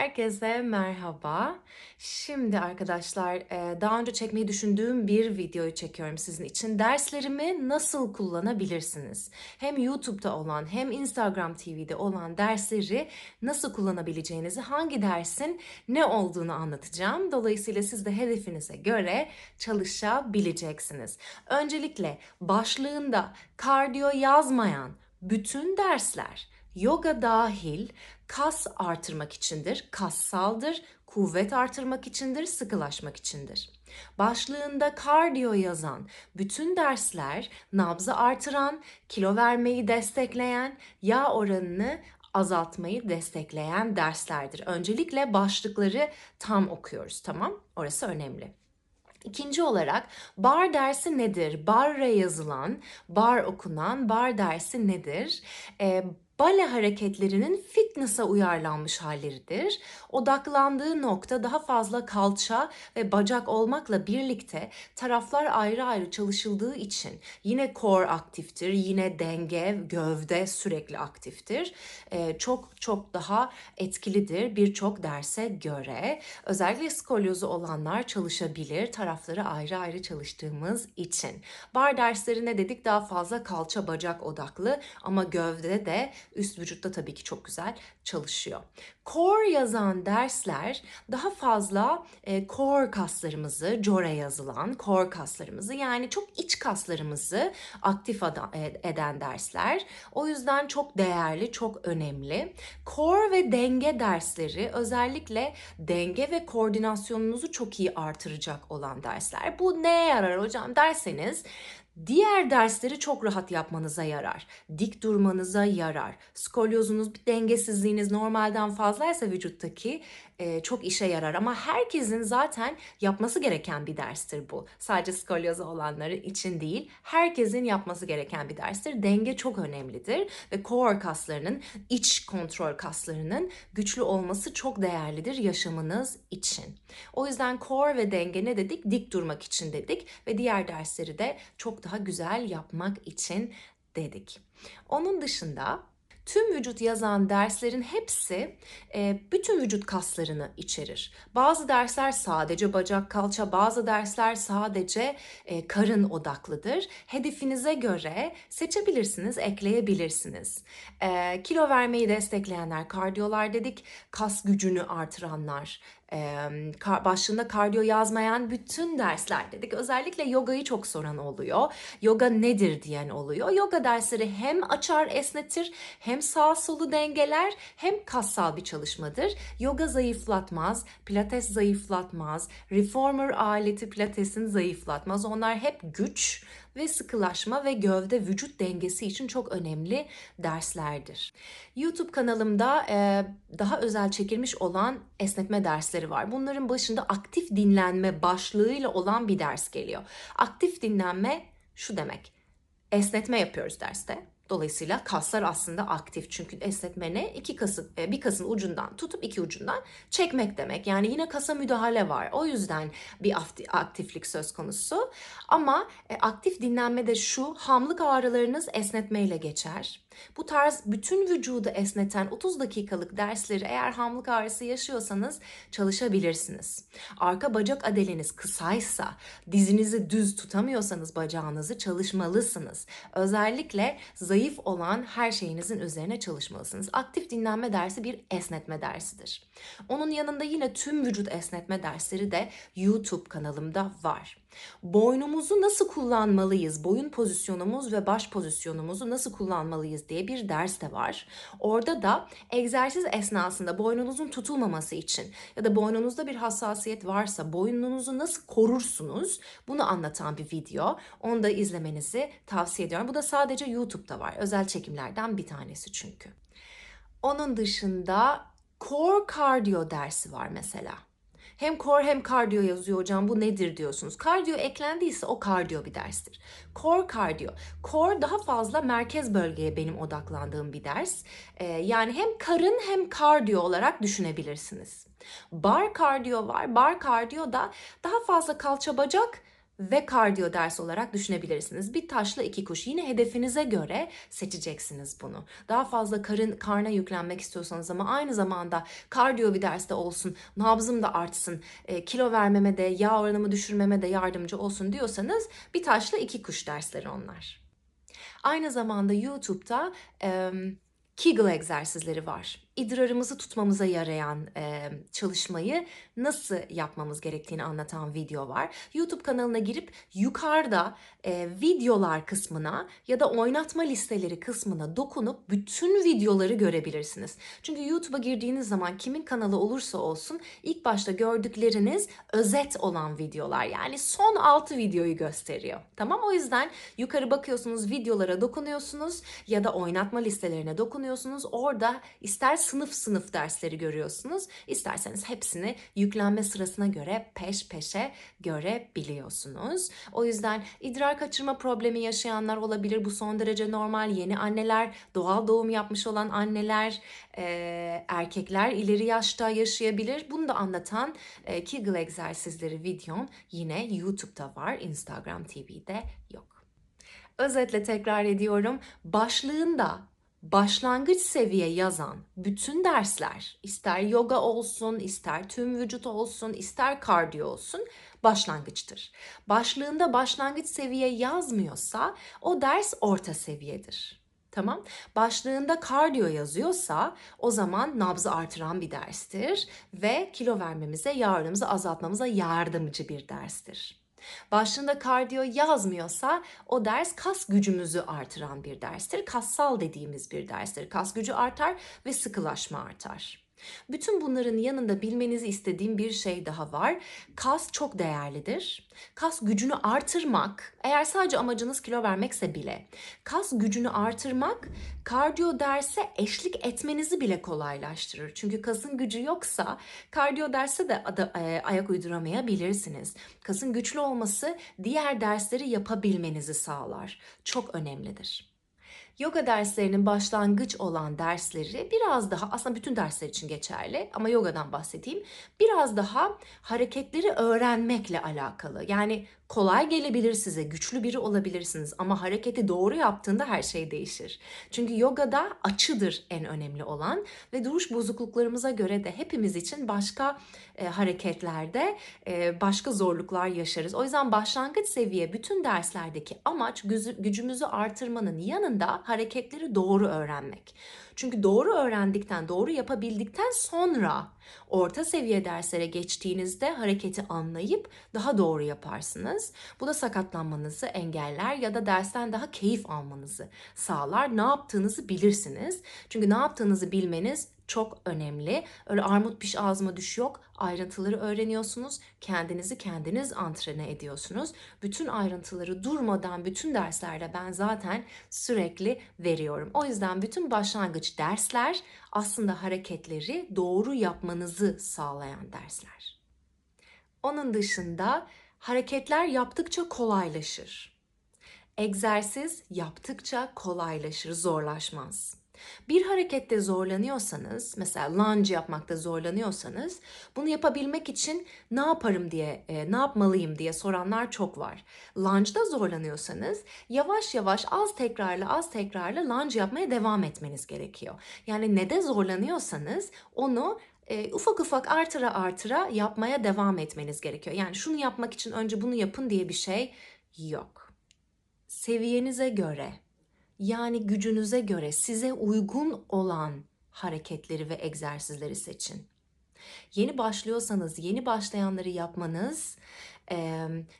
Herkese merhaba. Şimdi arkadaşlar e, daha önce çekmeyi düşündüğüm bir videoyu çekiyorum sizin için. Derslerimi nasıl kullanabilirsiniz? Hem YouTube'da olan hem Instagram TV'de olan dersleri nasıl kullanabileceğinizi, hangi dersin ne olduğunu anlatacağım. Dolayısıyla siz de hedefinize göre çalışabileceksiniz. Öncelikle başlığında kardiyo yazmayan bütün dersler yoga dahil kas artırmak içindir, kassaldır, kuvvet artırmak içindir, sıkılaşmak içindir. Başlığında kardiyo yazan bütün dersler nabzı artıran, kilo vermeyi destekleyen, yağ oranını azaltmayı destekleyen derslerdir. Öncelikle başlıkları tam okuyoruz tamam? Orası önemli. İkinci olarak bar dersi nedir? Barra yazılan, bar okunan bar dersi nedir? Ee, bale hareketlerinin fitness'a uyarlanmış halleridir. Odaklandığı nokta daha fazla kalça ve bacak olmakla birlikte taraflar ayrı ayrı çalışıldığı için yine core aktiftir, yine denge, gövde sürekli aktiftir. Ee, çok çok daha etkilidir birçok derse göre. Özellikle skolyozu olanlar çalışabilir tarafları ayrı ayrı çalıştığımız için. Bar derslerine dedik daha fazla kalça bacak odaklı ama gövde de üst vücutta tabii ki çok güzel çalışıyor. Core yazan dersler daha fazla e, core kaslarımızı, core yazılan core kaslarımızı yani çok iç kaslarımızı aktif e, eden dersler. O yüzden çok değerli, çok önemli. Core ve denge dersleri özellikle denge ve koordinasyonunuzu çok iyi artıracak olan dersler. Bu neye yarar hocam derseniz Diğer dersleri çok rahat yapmanıza yarar. Dik durmanıza yarar. Skolyozunuz, dengesizliğiniz normalden fazlaysa vücuttaki e, çok işe yarar. Ama herkesin zaten yapması gereken bir derstir bu. Sadece skolyozu olanları için değil, herkesin yapması gereken bir derstir. Denge çok önemlidir ve core kaslarının, iç kontrol kaslarının güçlü olması çok değerlidir yaşamınız için. O yüzden core ve denge ne dedik? Dik durmak için dedik ve diğer dersleri de çok daha güzel yapmak için dedik. Onun dışında Tüm vücut yazan derslerin hepsi e, bütün vücut kaslarını içerir. Bazı dersler sadece bacak kalça, bazı dersler sadece e, karın odaklıdır. Hedefinize göre seçebilirsiniz, ekleyebilirsiniz. E, kilo vermeyi destekleyenler, kardiyolar dedik, kas gücünü artıranlar, başlığında kardiyo yazmayan bütün dersler dedik. Özellikle yogayı çok soran oluyor. Yoga nedir diyen oluyor. Yoga dersleri hem açar esnetir hem sağ solu dengeler hem kassal bir çalışmadır. Yoga zayıflatmaz, pilates zayıflatmaz, reformer aleti pilatesin zayıflatmaz. Onlar hep güç ve sıkılaşma ve gövde vücut dengesi için çok önemli derslerdir. YouTube kanalımda e, daha özel çekilmiş olan esnetme dersleri var. Bunların başında aktif dinlenme başlığıyla olan bir ders geliyor. Aktif dinlenme şu demek. Esnetme yapıyoruz derste Dolayısıyla kaslar aslında aktif çünkü esnetme ne? İki kasın, e, bir kasın ucundan tutup iki ucundan çekmek demek. Yani yine kasa müdahale var. O yüzden bir aktiflik söz konusu. Ama e, aktif dinlenmede şu hamlık ağrılarınız esnetmeyle geçer. Bu tarz bütün vücudu esneten 30 dakikalık dersleri eğer hamlık ağrısı yaşıyorsanız çalışabilirsiniz. Arka bacak adeleniz kısaysa, dizinizi düz tutamıyorsanız bacağınızı çalışmalısınız. Özellikle zayıf olan her şeyinizin üzerine çalışmalısınız. Aktif dinlenme dersi bir esnetme dersidir. Onun yanında yine tüm vücut esnetme dersleri de YouTube kanalımda var. Boynumuzu nasıl kullanmalıyız? Boyun pozisyonumuz ve baş pozisyonumuzu nasıl kullanmalıyız diye bir ders de var. Orada da egzersiz esnasında boynunuzun tutulmaması için ya da boynunuzda bir hassasiyet varsa boynunuzu nasıl korursunuz? Bunu anlatan bir video. Onu da izlemenizi tavsiye ediyorum. Bu da sadece YouTube'da var. Özel çekimlerden bir tanesi çünkü. Onun dışında core cardio dersi var mesela. Hem core hem kardiyo yazıyor hocam bu nedir diyorsunuz. Kardiyo eklendiyse o kardiyo bir derstir. Core kardiyo. Core daha fazla merkez bölgeye benim odaklandığım bir ders. Ee, yani hem karın hem kardiyo olarak düşünebilirsiniz. Bar kardiyo var. Bar kardiyo da daha fazla kalça bacak ve kardiyo ders olarak düşünebilirsiniz. Bir taşla iki kuş. Yine hedefinize göre seçeceksiniz bunu. Daha fazla karın karna yüklenmek istiyorsanız ama aynı zamanda kardiyo bir derste olsun, nabzım da artsın, e, kilo vermeme de, yağ oranımı düşürmeme de yardımcı olsun diyorsanız bir taşla iki kuş dersleri onlar. Aynı zamanda YouTube'da e, Kegel egzersizleri var. İdrarımızı tutmamıza yarayan e, çalışmayı nasıl yapmamız gerektiğini anlatan video var. YouTube kanalına girip yukarıda e, videolar kısmına ya da oynatma listeleri kısmına dokunup bütün videoları görebilirsiniz. Çünkü YouTube'a girdiğiniz zaman kimin kanalı olursa olsun ilk başta gördükleriniz özet olan videolar. Yani son 6 videoyu gösteriyor. Tamam o yüzden yukarı bakıyorsunuz videolara dokunuyorsunuz ya da oynatma listelerine dokunuyorsunuz. Orada ister sınıf sınıf dersleri görüyorsunuz. İsterseniz hepsini yüklenme sırasına göre peş peşe görebiliyorsunuz. O yüzden idrar kaçırma problemi yaşayanlar olabilir. Bu son derece normal. Yeni anneler, doğal doğum yapmış olan anneler, e, erkekler ileri yaşta yaşayabilir. Bunu da anlatan e, Kegel egzersizleri videom yine YouTube'da var. Instagram TV'de yok. Özetle tekrar ediyorum. Başlığında başlangıç seviye yazan bütün dersler, ister yoga olsun, ister tüm vücut olsun, ister kardiyo olsun başlangıçtır. Başlığında başlangıç seviye yazmıyorsa o ders orta seviyedir. Tamam. Başlığında kardiyo yazıyorsa o zaman nabzı artıran bir derstir ve kilo vermemize, yağ azaltmamıza yardımcı bir derstir. Başlığında kardiyo yazmıyorsa o ders kas gücümüzü artıran bir derstir. Kassal dediğimiz bir derstir. Kas gücü artar ve sıkılaşma artar. Bütün bunların yanında bilmenizi istediğim bir şey daha var. Kas çok değerlidir. Kas gücünü artırmak, eğer sadece amacınız kilo vermekse bile, kas gücünü artırmak kardiyo derse eşlik etmenizi bile kolaylaştırır. Çünkü kasın gücü yoksa kardiyo derse de ada, e, ayak uyduramayabilirsiniz. Kasın güçlü olması diğer dersleri yapabilmenizi sağlar. Çok önemlidir. Yoga derslerinin başlangıç olan dersleri biraz daha aslında bütün dersler için geçerli ama yogadan bahsedeyim. Biraz daha hareketleri öğrenmekle alakalı. Yani kolay gelebilir size, güçlü biri olabilirsiniz ama hareketi doğru yaptığında her şey değişir. Çünkü yogada açıdır en önemli olan ve duruş bozukluklarımıza göre de hepimiz için başka e, hareketlerde e, başka zorluklar yaşarız. O yüzden başlangıç seviye bütün derslerdeki amaç gücümüzü artırmanın yanında hareketleri doğru öğrenmek. Çünkü doğru öğrendikten, doğru yapabildikten sonra orta seviye derslere geçtiğinizde hareketi anlayıp daha doğru yaparsınız. Bu da sakatlanmanızı engeller ya da dersten daha keyif almanızı sağlar. Ne yaptığınızı bilirsiniz. Çünkü ne yaptığınızı bilmeniz çok önemli. Öyle armut piş ağzıma düş yok. Ayrıntıları öğreniyorsunuz. Kendinizi kendiniz antrene ediyorsunuz. Bütün ayrıntıları durmadan bütün derslerde ben zaten sürekli veriyorum. O yüzden bütün başlangıç dersler aslında hareketleri doğru yapmanızı sağlayan dersler. Onun dışında hareketler yaptıkça kolaylaşır. Egzersiz yaptıkça kolaylaşır, zorlaşmaz. Bir harekette zorlanıyorsanız, mesela lunge yapmakta zorlanıyorsanız, bunu yapabilmek için ne yaparım diye, e, ne yapmalıyım diye soranlar çok var. Lunge'da zorlanıyorsanız, yavaş yavaş az tekrarlı az tekrarlı lunge yapmaya devam etmeniz gerekiyor. Yani ne de zorlanıyorsanız onu e, ufak ufak artıra artıra yapmaya devam etmeniz gerekiyor. Yani şunu yapmak için önce bunu yapın diye bir şey yok. Seviyenize göre yani gücünüze göre size uygun olan hareketleri ve egzersizleri seçin. Yeni başlıyorsanız yeni başlayanları yapmanız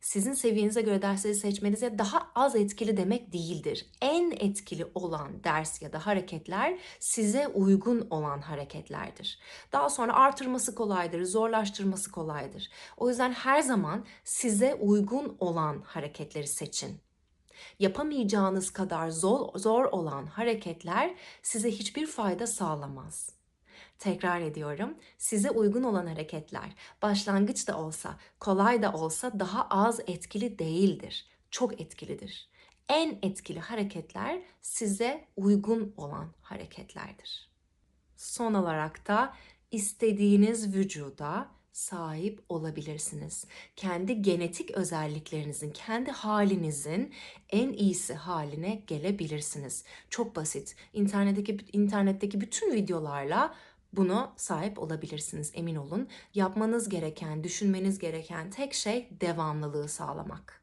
sizin seviyenize göre dersleri seçmenize daha az etkili demek değildir. En etkili olan ders ya da hareketler size uygun olan hareketlerdir. Daha sonra artırması kolaydır, zorlaştırması kolaydır. O yüzden her zaman size uygun olan hareketleri seçin. Yapamayacağınız kadar zor, zor olan hareketler size hiçbir fayda sağlamaz. Tekrar ediyorum. Size uygun olan hareketler başlangıç da olsa, kolay da olsa daha az etkili değildir. Çok etkilidir. En etkili hareketler size uygun olan hareketlerdir. Son olarak da istediğiniz vücuda sahip olabilirsiniz. Kendi genetik özelliklerinizin, kendi halinizin en iyisi haline gelebilirsiniz. Çok basit. İnternetteki internetteki bütün videolarla buna sahip olabilirsiniz emin olun. Yapmanız gereken, düşünmeniz gereken tek şey devamlılığı sağlamak.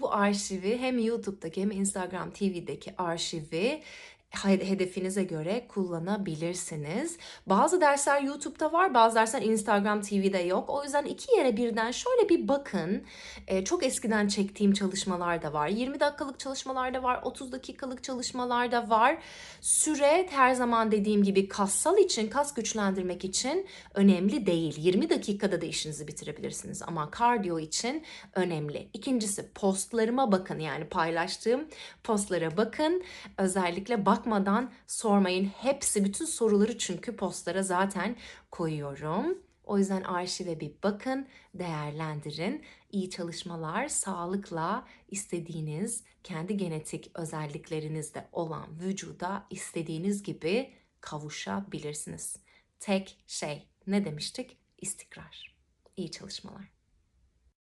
Bu arşivi hem YouTube'daki hem Instagram TV'deki arşivi hedefinize göre kullanabilirsiniz. Bazı dersler YouTube'da var, bazı dersler Instagram TV'de yok. O yüzden iki yere birden şöyle bir bakın. Ee, çok eskiden çektiğim çalışmalar da var. 20 dakikalık çalışmalar da var, 30 dakikalık çalışmalar da var. Süre her zaman dediğim gibi kassal için, kas güçlendirmek için önemli değil. 20 dakikada da işinizi bitirebilirsiniz ama kardiyo için önemli. İkincisi postlarıma bakın yani paylaştığım postlara bakın. Özellikle bakmadan sormayın. Hepsi bütün soruları çünkü postlara zaten koyuyorum. O yüzden arşive bir bakın, değerlendirin. İyi çalışmalar, sağlıkla istediğiniz, kendi genetik özelliklerinizde olan vücuda istediğiniz gibi kavuşabilirsiniz. Tek şey ne demiştik? İstikrar. İyi çalışmalar.